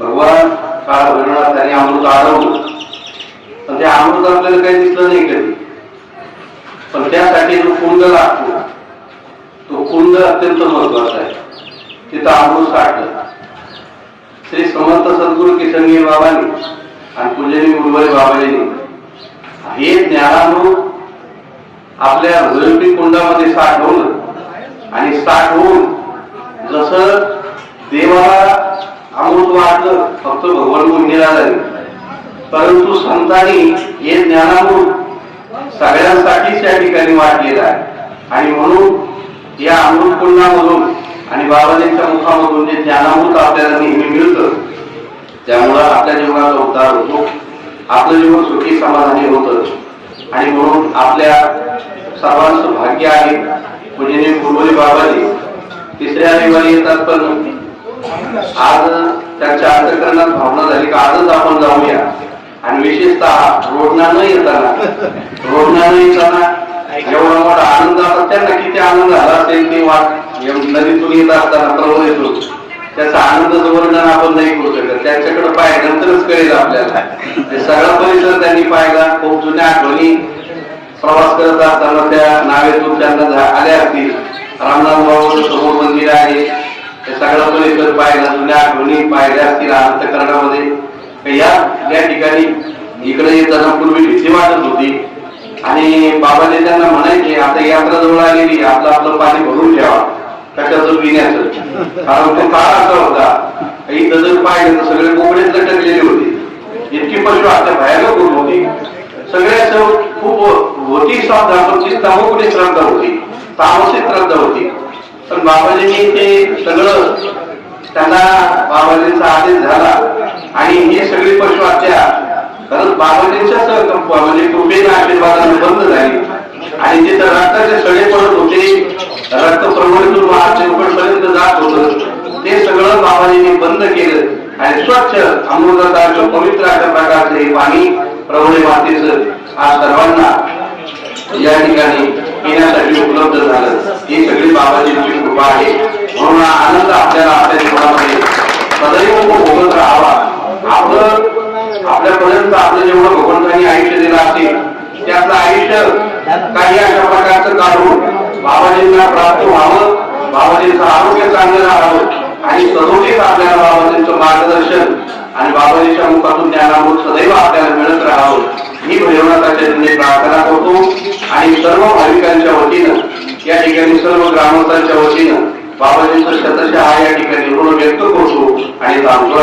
भगवान काळ भरणार त्याने अमृत अडवलं पण ते अमृत आपल्याला काही दिसलं नाही कधी. पण त्यासाठी जो कुंड लागतो तो कुंड अत्यंत महत्त्वाचा आहे. तिथं अमृत साठलं. श्री समर्थ सद्गुरू किशनगी बाबांनी आणि पूजनी गुरुवारी बाबाजींनी हे ज्ञानानु आपल्या हृदयपी कुंडामध्ये साठवलं. आणि साठवून जसं देवाला वाटलं फक्त भगवान मुंडीला जाईल परंतु संतांनी हे ज्ञानामृत सगळ्यांसाठीच या ठिकाणी वाटलेलं आहे. आणि म्हणून या अमृतकुंडामधून आणि बाबाजींच्या मुखामधून जे ज्ञानामृत आपल्याला नेहमी मिळतं त्यामुळं आपल्या जीवनाचा उद्धार होतो. आपलं जीवन सुखी समाधानी होतं. आणि म्हणून आपल्या सर्वांचं भाग्य आहे. पूजनीय गुरुवारी बाबाजी तिसऱ्या रविवारी येतात पण आज त्यांच्या अंतकरणात भावना झाली का? आजच आपण जाऊया. आणि विशेषतः रोडना न येताना. रोडना न येताना एवढा मोठा आनंद आता त्यांना किती आनंद झाला असेल ते वाट नदीतून येत असताना प्रवाह येतो. त्याचा आनंदाचं वर्णन आपण नाही करू शकत. त्यांच्याकडे पाहिल्यानंतरच कळेल आपल्याला. ते सगळा परिसर त्यांनी पाहिला. खूप जुन्या आठवणी प्रवास करत असताना त्या नावेतून त्यांना झा- आल्या असतील. रामनाथ सगळा परिसर पाहिला जुन्या आठवणी पाहिल्या असतील अंतकरणामध्ये या या ठिकाणी इकडे येताना पूर्वी भीती वाटत होती. आणि बाबाने त्यांना म्हणायचे आता यात्रा जवळ आलेली आपलं आपलं पाणी भरून ठेवा. कशाचं पिण्याचं. कारण तो काळ असा होता. इथं जर पाहिलं तर सगळे कोकणीत लटकलेले होते. इतकी पशु आता भयानक होत होती. सगळ्याच खूप होती श्रद्धा पण ती तमोकुणी श्रद्धा होती. तामसी श्रद्धा होती. पण बाबाजींनी ते सगळं त्यांना बाबाजींचा आदेश झाला. आणि हे सगळी पशु हत्या कारण बाबाजींच्या म्हणजे कृपेने आशीर्वादाने बंद झाली. आणि जिथं रक्ताचे सगळे पडत होते रक्त प्रवणीतून पर्यंत जात होत ते सगळं बाबाजींनी बंद केलं. आणि स्वच्छ अमृताचं पवित्र अशा प्रकारचं हे पाणी प्रवणे मातेचं आज सर्वांना या ठिकाणी पिण्यासाठी उपलब्ध झालं. ही सगळी बाबाजींची कृपा आहे. म्हणून आनंद आपल्याला आपल्या जीवनामध्ये सदैव भोगत राहावा आपलं आपल्यापर्यंत आपलं जेवढं भगवंतांनी आयुष्य दिलं असेल त्याचं आयुष्य काही अशा प्रकारचं काढून बाबाजींना प्राप्त व्हावं बाबाजींचं आरोग्य चांगलं राहावं आणि सदोदित आपल्याला बाबाजींचं मार्गदर्शन आणि बाबाजीच्या मुखातून ज्ञानामृत सदैव आपल्याला मिळत राहावं ही भैरवनाथाच्या प्रार्थना करतो. आणि सर्व भाविकांच्या वतीनं या ठिकाणी सर्व ग्रामस्थांच्या वतीनं बाबाजींचं शतशः या ठिकाणी. ऋण व्यक्त करतो आणि सांगतो